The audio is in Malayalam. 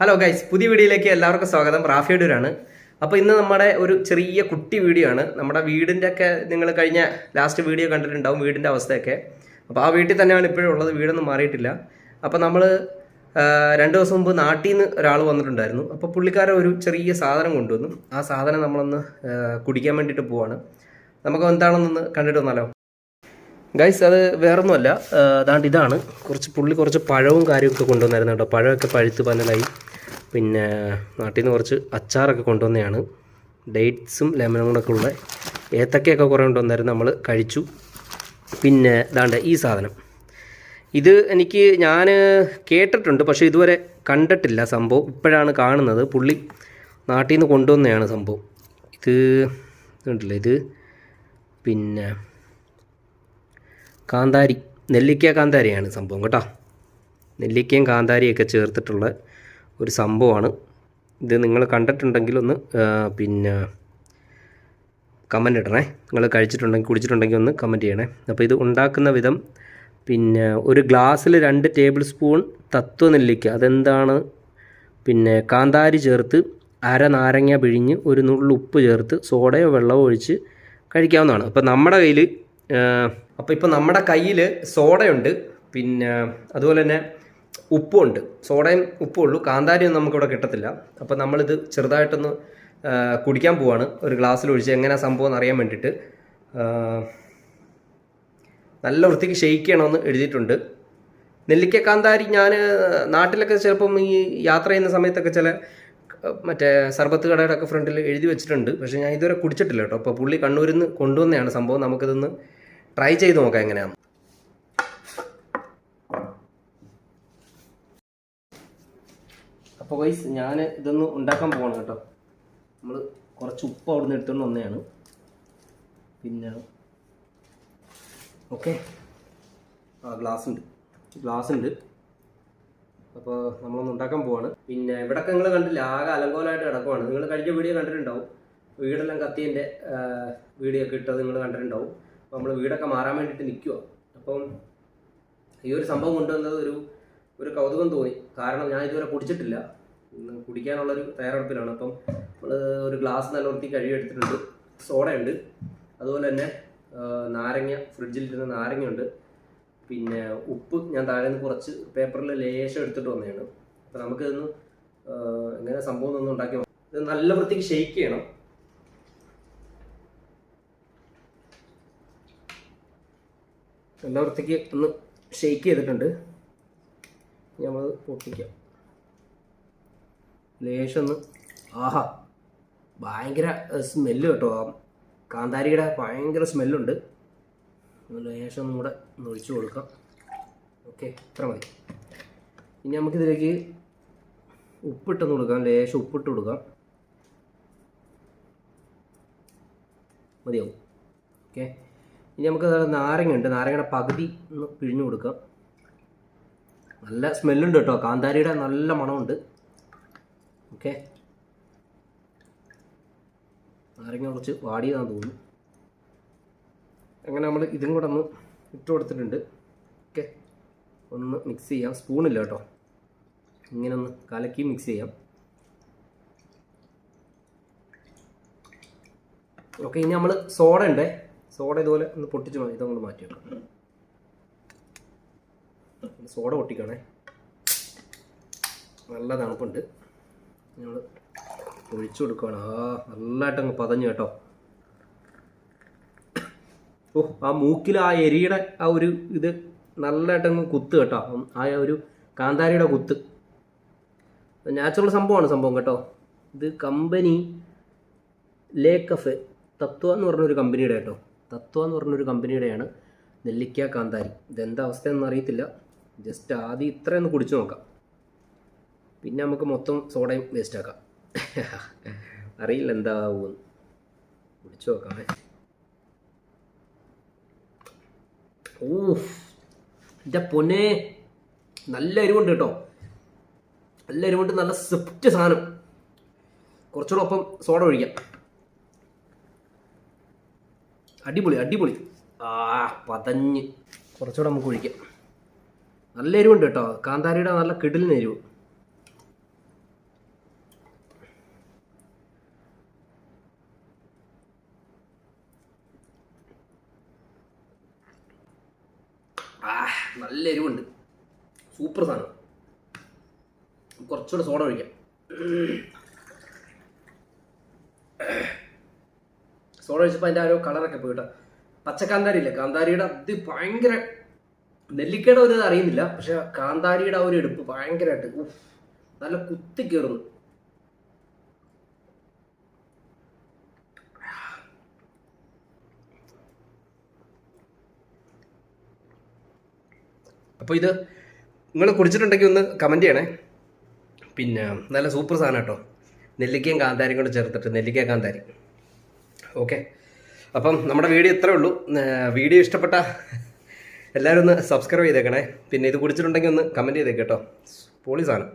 ഹലോ ഗൈസ് പുതിയ വീഡിയോയിലേക്ക് എല്ലാവർക്കും സ്വാഗതം. റാഫിയഡൂരാണ് അപ്പോൾ ഇന്ന് നമ്മുടെ ഒരു ചെറിയ കുട്ടി വീഡിയോ ആണ്. നമ്മുടെ വീടിന്റെ ഒക്കെ നിങ്ങൾ കഴിഞ്ഞ ലാസ്റ്റ് വീഡിയോ കണ്ടിട്ടുണ്ടാവും വീടിന്റെ അവസ്ഥയൊക്കെ. അപ്പോൾ ആ വീട്ടിൽ തന്നെയാണ് ഇപ്പോഴും ഉള്ളത്. വീടൊന്നും മാറിയിട്ടില്ല. അപ്പോൾ നമ്മൾ രണ്ട് ദിവസം മുമ്പ് നാട്ടിൽ നിന്ന് ഒരാൾ വന്നിട്ടുണ്ടായിരുന്നു. അപ്പോൾ പുള്ളിക്കാരൻ ഒരു ചെറിയ സാധനം കൊണ്ടുവന്നു. ആ സാധനം നമ്മളൊന്ന് കുടിക്കാൻ വേണ്ടിയിട്ട് പോവാണ്. നമുക്ക് എന്താണെന്നൊന്ന് കണ്ടിട്ട് വന്നാലോ? ഗൈസ് അത് വേറൊന്നുമല്ല. അതാണ്ട് ഇതാണ്. കുറച്ച് പുള്ളി കുറച്ച് പഴവും കാര്യമൊക്കെ കൊണ്ടുവന്നായിരുന്നു കേട്ടോ. പഴമൊക്കെ പഴുത്ത് പന്നലായി പിന്നെ നാട്ടിൽ നിന്ന് കുറച്ച് അച്ചാറൊക്കെ കൊണ്ടുവന്നതാണ് ഡേറ്റ്സും ലെമനും കൂടെ ഉള്ള ഏത്തക്കയൊക്കെ കുറേ കൊണ്ടുവന്നായിരുന്നു. നമ്മൾ കഴിച്ചു. പിന്നെ ഇതാണ്ട് ഈ സാധനം. ഇത് എനിക്ക് ഞാൻ കേട്ടിട്ടുണ്ട് പക്ഷേ ഇതുവരെ കണ്ടിട്ടില്ല സംഭവം. ഇപ്പോഴാണ് കാണുന്നത്. പുള്ളി നാട്ടിൽ നിന്ന് കൊണ്ടുവന്നതാണ് സംഭവം. ഇത് ഉണ്ടല്ലോ ഇത്? പിന്നെ കാന്താരി നെല്ലിക്ക കാന്താരിയാണ് സംഭവം കേട്ടോ. നെല്ലിക്കയും കാന്താരിയൊക്കെ ചേർത്തിട്ടുള്ള ഒരു സംഭവമാണ്. ഇത് നിങ്ങൾ കണ്ടിട്ടുണ്ടെങ്കിൽ ഒന്ന് പിന്നെ കമന്റ് ഇടണേ. നിങ്ങൾ കഴിച്ചിട്ടുണ്ടെങ്കിൽ കുടിച്ചിട്ടുണ്ടെങ്കിൽ ഒന്ന് കമന്റ് ചെയ്യണേ. അപ്പോൾ ഇത് ഉണ്ടാക്കുന്ന വിധം പിന്നെ ഒരു ഗ്ലാസ്സിൽ രണ്ട് ടേബിൾ സ്പൂൺ തത്വ നെല്ലിക്ക അതെന്താണ്? പിന്നെ കാന്താരി ചേർത്ത് അര നാരങ്ങ പിഴിഞ്ഞ് ഒരു നുള്ളു ഉപ്പ് ചേർത്ത് സോഡയോ വെള്ളമോ ഒഴിച്ച് കഴിക്കാവുന്നതാണ്. അപ്പോൾ നമ്മുടെ കയ്യിൽ അപ്പോൾ ഇപ്പോൾ നമ്മുടെ കയ്യിൽ സോഡയുണ്ട്. പിന്നെ അതുപോലെ തന്നെ ഉപ്പുണ്ട്. സോഡയും ഉപ്പും ഉള്ളൂ. കാന്താരിയൊന്നും നമുക്കിവിടെ കിട്ടത്തില്ല. അപ്പോൾ നമ്മളിത് ചെറുതായിട്ടൊന്ന് കുടിക്കാൻ പോവാണ്. ഒരു ഗ്ലാസ്സിൽ ഒഴിച്ച് എങ്ങനെ സംഭവം എന്ന് അറിയാൻ വേണ്ടിയിട്ട്. നല്ല വൃത്തിക്ക് ഷെയ്ക്ക് ചെയ്യണമെന്ന് എഴുതിയിട്ടുണ്ട്. നെല്ലിക്ക കാന്താരി ഞാൻ നാട്ടിലൊക്കെ ചിലപ്പം ഈ യാത്ര ചെയ്യുന്ന സമയത്തൊക്കെ ചില മറ്റേ സർബത്ത് കടയുടെ ഒക്കെ ഫ്രണ്ടിൽ എഴുതി വെച്ചിട്ടുണ്ട്. പക്ഷേ ഞാൻ ഇതുവരെ കുടിച്ചിട്ടില്ല കേട്ടോ. അപ്പോൾ പുള്ളി കണ്ണൂരിൽ നിന്ന് കൊണ്ടുവന്നതാണ് സംഭവം. നമുക്കിതൊന്ന് ട്രൈ ചെയ്ത് നോക്കാം എങ്ങനെയാണ് അപ്പോൾ വൈസ് ഞാൻ ഇതൊന്ന് ഉണ്ടാക്കാൻ പോകണം കേട്ടോ. നമ്മൾ കുറച്ച് ഉപ്പ് അവിടെ നിന്ന് എടുത്തുകൊണ്ട് വന്നതാണ്. പിന്നെ ഓക്കെ ആ ഗ്ലാസ് ഉണ്ട്. ഗ്ലാസ് ഉണ്ട്. അപ്പോൾ നമ്മളൊന്ന് ഉണ്ടാക്കാൻ പോവാണ്. പിന്നെ ഇവിടൊക്കെ നിങ്ങൾ കണ്ടില്ല ആകെ അലങ്കോലമായിട്ട് കിടക്കുവാണ്. നിങ്ങൾ കഴിഞ്ഞ വീഡിയോ കണ്ടിട്ടുണ്ടാവും. വീടെല്ലാം കത്തിന്റെ വീഡിയോ ഒക്കെ ഇട്ടത് നിങ്ങൾ കണ്ടിട്ടുണ്ടാവും. നമ്മൾ വീടൊക്കെ മാറാൻ വേണ്ടിയിട്ട് നിൽക്കുക അപ്പം ഈ ഒരു സംഭവം കൊണ്ടുവന്നത് ഒരു ഒരു കൗതുകം തോന്നി. കാരണം ഞാൻ ഇതുവരെ കുടിച്ചിട്ടില്ല. കുടിക്കാനുള്ളൊരു തയ്യാറെടുപ്പിലാണ്. അപ്പം നമ്മൾ ഒരു ഗ്ലാസ് നല്ല വൃത്തി കഴുകിയെടുത്തിട്ടുണ്ട് സോഡയുണ്ട്. അതുപോലെ തന്നെ നാരങ്ങ ഫ്രിഡ്ജിലിരുന്ന നാരങ്ങയുണ്ട്. പിന്നെ ഉപ്പ് ഞാൻ താഴെ നിന്ന് കുറച്ച് പേപ്പറിൽ ലേശം എടുത്തിട്ട് വന്നതാണ്. അപ്പോൾ നമുക്കിതൊന്ന് എങ്ങനെ സംഭവം ഒന്നും ഉണ്ടാക്കി. ഇത് നല്ല വൃത്തിക്ക് ഷെയ്ക്ക് ചെയ്യണം. നല്ല വൃത്തിക്ക് ഒന്ന് ഷെയ്ക്ക് ചെയ്തിട്ടുണ്ട്. നമ്മൾ പൊട്ടിക്കാം. ലേശം ഒന്ന് ആഹാ ഭയങ്കര സ്മെല്ല് കേട്ടോ. ആ കാന്താരിയുടെ ഭയങ്കര സ്മെല്ലുണ്ട് ലേശം ഒന്നും കൂടെ ഒഴിച്ചു കൊടുക്കാം. ഓക്കെ ഇത്ര മതി. ഇനി നമുക്കിതിലേക്ക് ഉപ്പിട്ടൊന്ന് കൊടുക്കാം. ലേശം ഉപ്പിട്ട് കൊടുക്കാം. മതിയാവും. ഓക്കെ. ഇനി നമുക്ക് നാരങ്ങ ഉണ്ട്. നാരങ്ങയുടെ പകുതി ഒന്ന് പിഴിഞ്ഞു കൊടുക്കാം. നല്ല സ്മെല്ലുണ്ട് കേട്ടോ. കാന്താരിയുടെ നല്ല മണമുണ്ട്. ഓക്കെ. നാരങ്ങ കുറച്ച് വാടിയതാണെന്ന് തോന്നുന്നു. അങ്ങനെ നമ്മൾ ഇതും കൂടെ ഒന്ന് ഇട്ട് കൊടുത്തിട്ടുണ്ട്. ഓക്കെ. ഒന്ന് മിക്സ് ചെയ്യാം. സ്പൂണില്ല കേട്ടോ. ഇങ്ങനെ ഒന്ന് കലക്കി മിക്സ് ചെയ്യാം. ഓക്കെ ഇനി നമ്മൾ സോഡ ഉണ്ടേ. സോഡ ഇതുപോലെ ഒന്ന് പൊട്ടിച്ച് മതി. ഇതങ്ങോട്ട് മാറ്റി വെക്കാം. സോഡ പൊട്ടിക്കണേ. നല്ല തണുപ്പുണ്ട്. ഞങ്ങൾ ഒഴിച്ചു കൊടുക്കുകയാണ് ആ നല്ലതായിട്ട് അങ്ങ് പതഞ്ഞു കേട്ടോ. ഓ ആ മൂക്കിൽ ആ എരിയുടെ ആ ഒരു ഇത് നല്ലതായിട്ട് അങ്ങ് കുത്ത് കേട്ടോ. ആ ഒരു കാന്താരിയുടെ കുത്ത്. നാച്ചുറൽ സംഭവമാണ് സംഭവം കേട്ടോ. ഇത് കമ്പനി ലേ കഫെ തത്വ എന്ന് പറഞ്ഞൊരു കമ്പനിയുടെ കേട്ടോ. തത്വ എന്ന് പറഞ്ഞൊരു കമ്പനിയുടെയാണ് നെല്ലിക്ക കാന്താരി. ഇതെന്താ അവസ്ഥയെന്ന് അറിയത്തില്ല. ജസ്റ്റ് ആദ്യം ഇത്രയൊന്ന് കുടിച്ചു നോക്കാം. പിന്നെ നമുക്ക് മൊത്തം സോഡയും വേസ്റ്റ് ആക്കാം. അറിയില്ല എന്താവുമെന്ന്. കുടിച്ചു നോക്കാം. ഓ എന്റെ പൊന്നെ. നല്ല എരിവുണ്ട് കേട്ടോ. നല്ല എരിവുണ്ട് നല്ല സെപ്റ്റ് സാധനം. കുറച്ചുകൂടെ ഒപ്പം സോഡ ഒഴിക്കാം. അടിപൊളി അടിപൊളി. ആ പതഞ്ഞ്. കുറച്ചുകൂടെ നമുക്ക് ഒഴിക്കാം. നല്ല എരിവുണ്ട് കേട്ടോ. കാന്താരിയുടെ നല്ല കിടിലിന് എരിവ്. നല്ല എരിവുണ്ട്. സൂപ്പർ സാധനം. കുറച്ചുകൂടെ സോഡ ഒഴിക്കാം. സോഡ ഒഴിച്ചപ്പോൾ അതിന്റെ ആ കളറൊക്കെ പോയിട്ട് പച്ച കാന്താരി ഇല്ലേ കാന്താരിയുടെ അത് ഭയങ്കര നെല്ലിക്കയുടെ ഒരു അറിയുന്നില്ല. പക്ഷെ കാന്താരിയുടെ ആ ഒരു എടുപ്പ് ഭയങ്കരമായിട്ട് നല്ല കുത്തി കയറുന്നു അപ്പോൾ ഇത് നിങ്ങൾ കുടിച്ചിട്ടുണ്ടെങ്കിൽ ഒന്ന് കമന്റ് ചെയ്യണേ. പിന്നെ നല്ല സൂപ്പർ സാധനം കേട്ടോ. നെല്ലിക്കയും കാന്താരിയും കൂടെ ചേർത്തിട്ട് നെല്ലിക്ക കാന്താരി. ഓക്കെ. അപ്പം നമ്മുടെ വീഡിയോ ഇത്രേ ഉള്ളൂ. വീഡിയോ ഇഷ്ടപ്പെട്ട എല്ലാവരും ഒന്ന് സബ്സ്ക്രൈബ് ചെയ്തേക്കണേ. പിന്നെ ഇത് കുടിച്ചിട്ടുണ്ടെങ്കിൽ ഒന്ന് കമന്റ് ചെയ്തേക്ക് കേട്ടോ. പൊളി സാധനം.